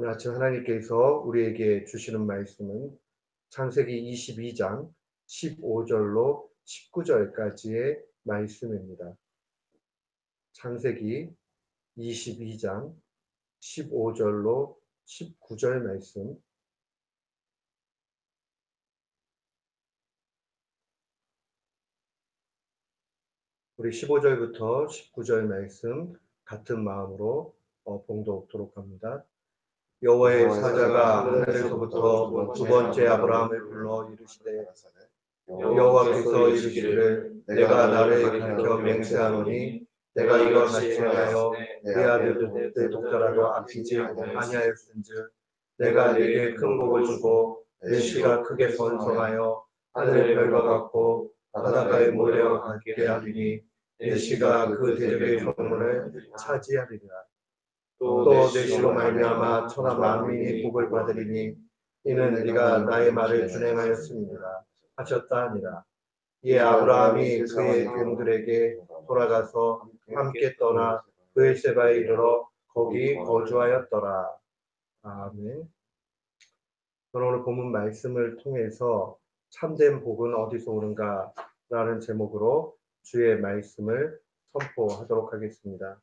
오늘 아침 하나님께서 우리에게 주시는 말씀은 창세기 22장 15절로 19절까지의 말씀입니다. 창세기 22장 15절로 19절 말씀 우리 15절부터 19절 말씀 같은 마음으로 어, 봉독토록 합니다. 여호와의 사자가 하늘에서부터 두 번째 아브라함을 불러 이르시되 여호와께서 이르시기를 내가 나를 가르쳐 맹세하노니 내가 이것같이 하여 내 아들 내 독자라도 아끼지 아니하였은즉 내가 네게 큰 복을 주고 내 씨가 크게 번성하여 하늘의 별과 같고 바닷가의 모래와 같게 하리니 내 씨가 그 대적의 성문을 차지하리라 또 내 시로 말미암아 천하 만민이 복을 받으리니 이는 네가 나의 말을 준행하였습니다. 하셨다. 하니라. 이에 아브라함이 그의 종들에게 돌아가서 함께 떠나 그의세바에 이르러 거기 거주하였더라. 아멘. 저는 오늘 본문 말씀을 통해서 참된 복은 어디서 오는가 라는 제목으로 주의 말씀을 선포하도록 하겠습니다.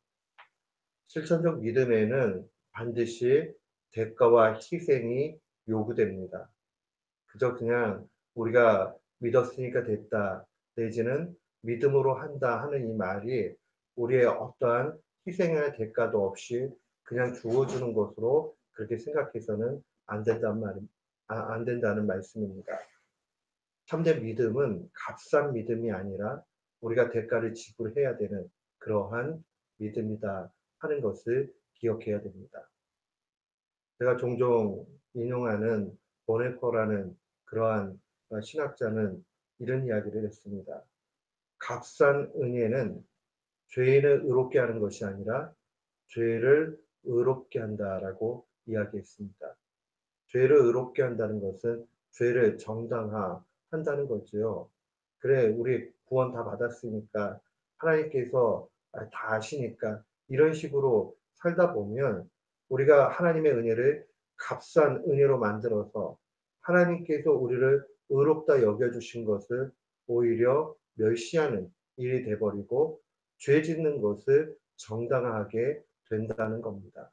실천적 믿음에는 반드시 대가와 희생이 요구됩니다. 그저 그냥 우리가 믿었으니까 됐다 내지는 믿음으로 한다 하는 이 말이 우리의 어떠한 희생의 대가도 없이 그냥 주어주는 것으로 그렇게 생각해서는 안 된다는 말, 아, 안 된다는 말씀입니다. 참된 믿음은 값싼 믿음이 아니라 우리가 대가를 지불해야 되는 그러한 믿음이다 하는 것을 기억해야 됩니다. 제가 종종 인용하는 보네코라는 그러한 신학자는 이런 이야기를 했습니다. 값싼 은혜는 죄인을 의롭게 하는 것이 아니라 죄를 의롭게 한다라고 이야기했습니다. 죄를 의롭게 한다는 것은 죄를 정당화한다는 거죠. 그래, 우리 구원 다 받았으니까 하나님께서 다 아시니까 이런 식으로 살다 보면 우리가 하나님의 은혜를 값싼 은혜로 만들어서 하나님께서 우리를 의롭다 여겨주신 것을 오히려 멸시하는 일이 돼버리고 죄 짓는 것을 정당하게 된다는 겁니다.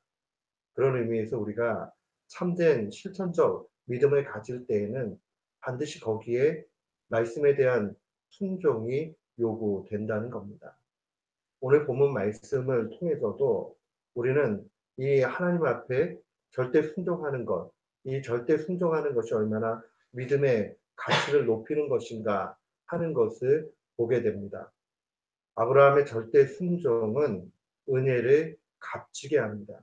그런 의미에서 우리가 참된 실천적 믿음을 가질 때에는 반드시 거기에 말씀에 대한 순종이 요구된다는 겁니다. 오늘 본문 말씀을 통해서도 우리는 이 하나님 앞에 절대 순종하는 것, 이 절대 순종하는 것이 얼마나 믿음의 가치를 높이는 것인가 하는 것을 보게 됩니다. 아브라함의 절대 순종은 은혜를 값지게 합니다.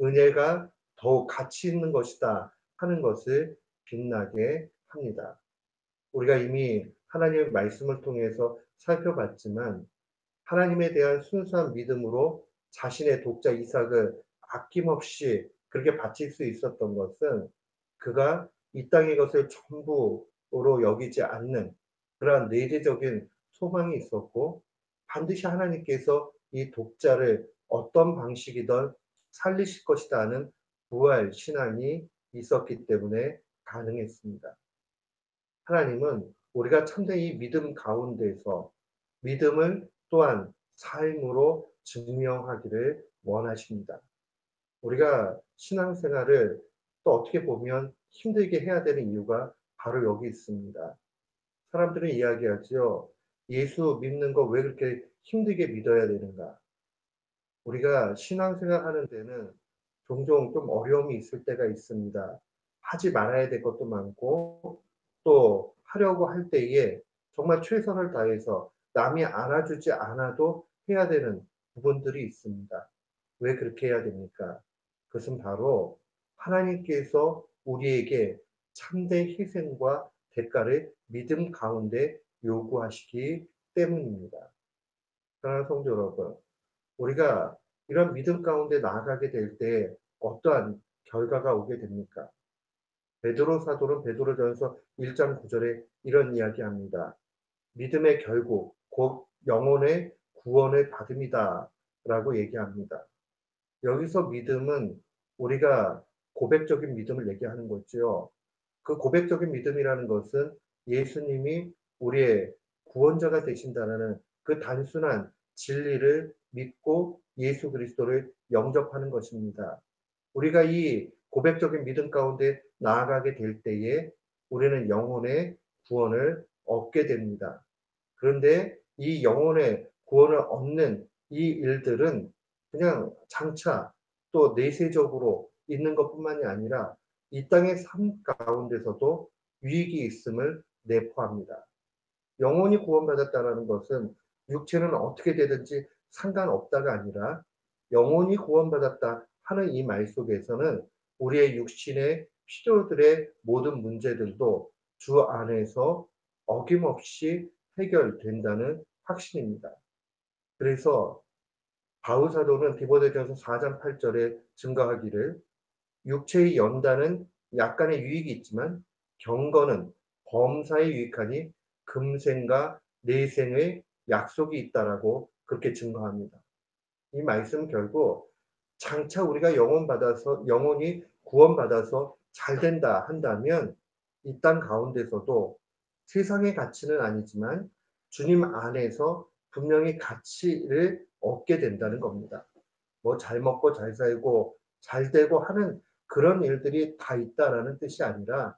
은혜가 더욱 가치 있는 것이다 하는 것을 빛나게 합니다. 우리가 이미 하나님의 말씀을 통해서 살펴봤지만 하나님에 대한 순수한 믿음으로 자신의 독자 이삭을 아낌없이 그렇게 바칠 수 있었던 것은 그가 이 땅의 것을 전부로 여기지 않는 그러한 내재적인 소망이 있었고 반드시 하나님께서 이 독자를 어떤 방식이든 살리실 것이다 하는 부활 신앙이 있었기 때문에 가능했습니다. 하나님은 우리가 참된 이 믿음 가운데서 믿음을 또한 삶으로 증명하기를 원하십니다. 우리가 신앙생활을 또 어떻게 보면 힘들게 해야 되는 이유가 바로 여기 있습니다. 사람들은 이야기하죠. 예수 믿는 거 왜 그렇게 힘들게 믿어야 되는가? 우리가 신앙생활 하는 데는 종종 좀 어려움이 있을 때가 있습니다. 하지 말아야 될 것도 많고 또 하려고 할 때에 정말 최선을 다해서 남이 안아주지 않아도 해야 되는 부분들이 있습니다. 왜 그렇게 해야 됩니까? 그것은 바로 하나님께서 우리에게 참된 희생과 대가를 믿음 가운데 요구하시기 때문입니다. 사랑하는 성도 여러분, 우리가 이런 믿음 가운데 나아가게 될 때 어떠한 결과가 오게 됩니까? 베드로 사도는 베드로전서 1장 9절에 이런 이야기합니다. 믿음의 결국 곧 영혼의 구원을 받음이다 라고 얘기합니다. 여기서 믿음은 우리가 고백적인 믿음을 얘기하는 거죠. 그 고백적인 믿음이라는 것은 예수님이 우리의 구원자가 되신다는 그 단순한 진리를 믿고 예수 그리스도를 영접하는 것입니다. 우리가 이 고백적인 믿음 가운데 나아가게 될 때에 우리는 영혼의 구원을 얻게 됩니다. 그런데 이 영혼의 구원을 얻는 이 일들은 그냥 장차 또 내세적으로 있는 것뿐만이 아니라 이 땅의 삶 가운데서도 유익이 있음을 내포합니다. 영혼이 구원받았다는 것은 육체는 어떻게 되든지 상관없다가 아니라 영혼이 구원받았다 하는 이 말 속에서는 우리의 육신의 필요들의 모든 문제들도 주 안에서 어김없이 해결된다는 확신입니다. 그래서 바울 사도는 디모데전서 4장 8절에 증거하기를 육체의 연단은 약간의 유익이 있지만 경건은 범사에 유익하니 금생과 내생의 약속이 있다라고 그렇게 증거합니다. 이 말씀 결국 장차 우리가 영혼 받아서 영혼이 구원 받아서 잘 된다 한다면 이 땅 가운데서도 세상의 가치는 아니지만 주님 안에서 분명히 가치를 얻게 된다는 겁니다. 뭐 잘 먹고 잘 살고 잘 되고 하는 그런 일들이 다 있다라는 뜻이 아니라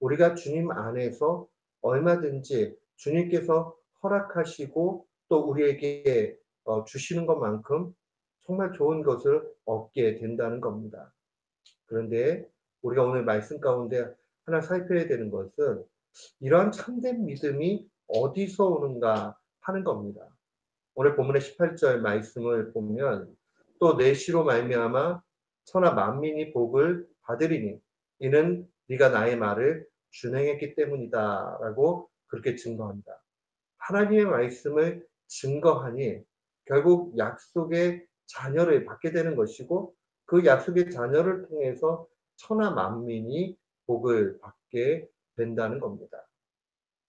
우리가 주님 안에서 얼마든지 주님께서 허락하시고 또 우리에게 어, 주시는 것만큼 정말 좋은 것을 얻게 된다는 겁니다. 그런데 우리가 오늘 말씀 가운데 하나 살펴야 되는 것은 이러한 참된 믿음이 어디서 오는가 하는 겁니다. 오늘 본문의 18절 말씀을 보면 또 내시로 말미암아 천하 만민이 복을 받으리니 이는 네가 나의 말을 준행했기 때문이다라고 그렇게 증거합니다. 하나님의 말씀을 증거하니 결국 약속의 자녀를 받게 되는 것이고 그 약속의 자녀를 통해서 천하 만민이 복을 받게 된다는 겁니다.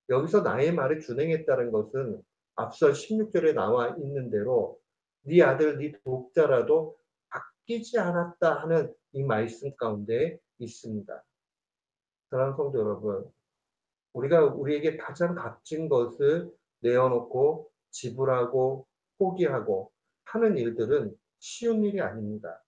여기서 나의 말을 준행했다는 것은 앞서 16절에 나와 있는 대로 네 아들 네 독자라도 아끼지 않았다 하는 이 말씀 가운데 있습니다. 사랑하는 성도 여러분, 우리가 우리에게 가장 값진 것을 내어놓고 지불하고 포기하고 하는 일들은 쉬운 일이 아닙니다.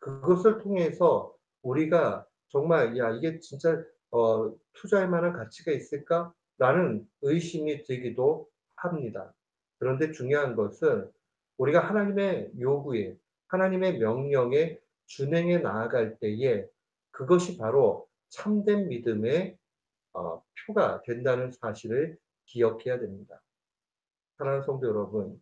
그것을 통해서 우리가 정말 야 이게 진짜 어, 투자할 만한 가치가 있을까라는 의심이 들기도 합니다. 그런데 중요한 것은 우리가 하나님의 요구에, 하나님의 명령에 준행해 나아갈 때에 그것이 바로 참된 믿음의 어, 표가 된다는 사실을 기억해야 됩니다. 사랑하는 성도 여러분,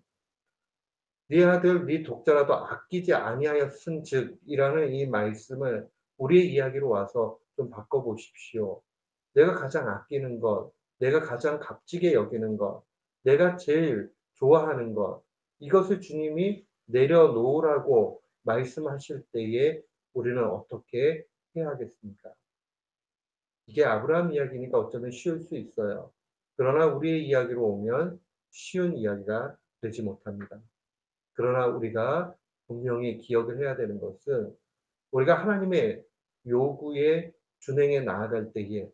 네 아들, 네 독자라도 아끼지 아니하였은 즉이라는 이 말씀을 우리의 이야기로 와서 좀 바꿔보십시오. 내가 가장 아끼는 것, 내가 가장 값지게 여기는 것, 내가 제일 좋아하는 것, 이것을 주님이 내려놓으라고 말씀하실 때에 우리는 어떻게 해야 하겠습니까? 이게 아브라함 이야기니까 어쩌면 쉬울 수 있어요. 그러나 우리의 이야기로 오면 쉬운 이야기가 되지 못합니다. 그러나 우리가 분명히 기억을 해야 되는 것은 우리가 하나님의 요구에 준행해 나아갈 때에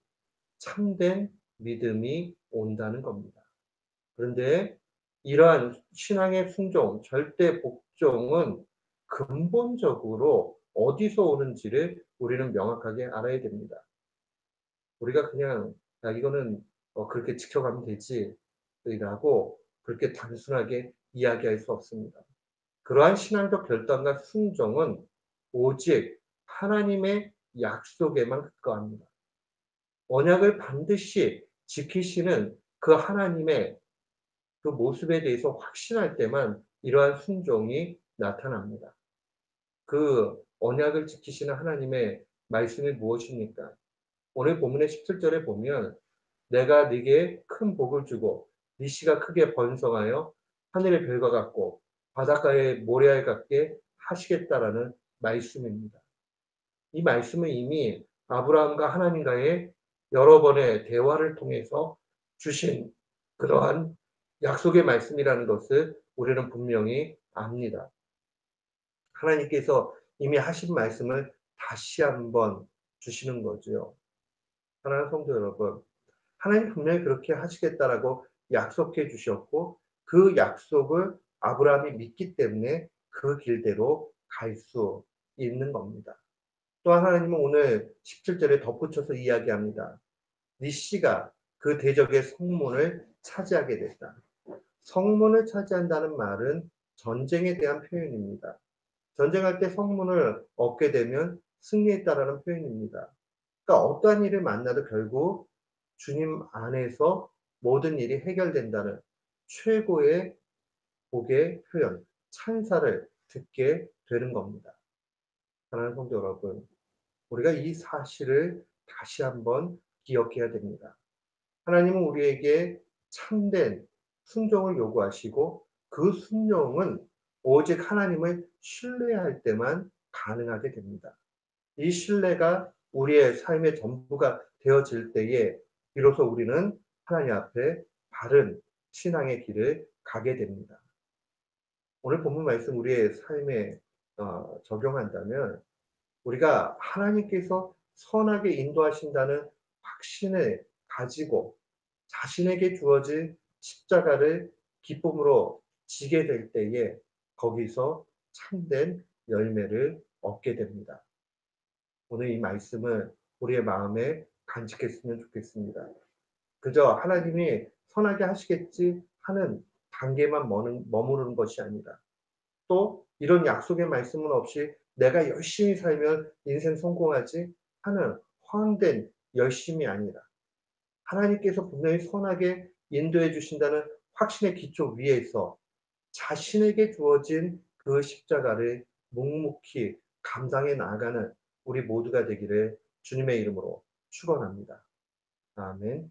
참된 믿음이 온다는 겁니다. 그런데 이러한 신앙의 순종, 절대 복종은 근본적으로 어디서 오는지를 우리는 명확하게 알아야 됩니다. 우리가 그냥 야 이거는 어, 그렇게 지켜가면 되지 라고 그렇게 단순하게 이야기할 수 없습니다. 그러한 신앙적 결단과 순종은 오직 하나님의 약속에만 근거합니다. 언약을 반드시 지키시는 그 하나님의 그 모습에 대해서 확신할 때만 이러한 순종이 나타납니다. 그 언약을 지키시는 하나님의 말씀이 무엇입니까? 오늘 본문의 17절에 보면 내가 네게 큰 복을 주고 네 씨가 크게 번성하여 하늘의 별과 같고 바닷가의 모래알 같게 하시겠다라는 말씀입니다. 이 말씀은 이미 아브라함과 하나님과의 여러 번의 대화를 통해서 주신 그러한 약속의 말씀이라는 것을 우리는 분명히 압니다. 하나님께서 이미 하신 말씀을 다시 한번 주시는 거죠. 사랑하는 성도 여러분, 하나님 분명히 그렇게 하시겠다라고 약속해 주셨고 그 약속을 아브라함이 믿기 때문에 그 길대로 갈 수 있는 겁니다. 또한 하나님은 오늘 17절에 덧붙여서 이야기합니다. 네 씨가 그 대적의 성문을 차지하게 됐다. 성문을 차지한다는 말은 전쟁에 대한 표현입니다. 전쟁할 때 성문을 얻게 되면 승리했다라는 표현입니다. 그러니까 어떠한 일을 만나도 결국 주님 안에서 모든 일이 해결된다는 최고의 복의 표현, 찬사를 듣게 되는 겁니다. 사랑하는 성도 여러분, 우리가 이 사실을 다시 한번 기억해야 됩니다. 하나님은 우리에게 참된 순종을 요구하시고 그 순종은 오직 하나님을 신뢰할 때만 가능하게 됩니다. 이 신뢰가 우리의 삶의 전부가 되어질 때에 비로소 우리는 하나님 앞에 바른 신앙의 길을 가게 됩니다. 오늘 본문 말씀 우리의 삶에 어, 적용한다면 우리가 하나님께서 선하게 인도하신다는 확신을 가지고 자신에게 주어진 십자가를 기쁨으로 지게 될 때에 거기서 참된 열매를 얻게 됩니다. 오늘 이 말씀을 우리의 마음에 간직했으면 좋겠습니다. 그저 하나님이 선하게 하시겠지 하는 단계만 머무르는 것이 아니라 또 이런 약속의 말씀은 없이 내가 열심히 살면 인생 성공하지 하는 허황된 열심이 아니라 하나님께서 분명히 선하게 인도해 주신다는 확신의 기초 위에서 자신에게 주어진 그 십자가를 묵묵히 감당해 나가는 우리 모두가 되기를 주님의 이름으로 축원합니다. 아멘.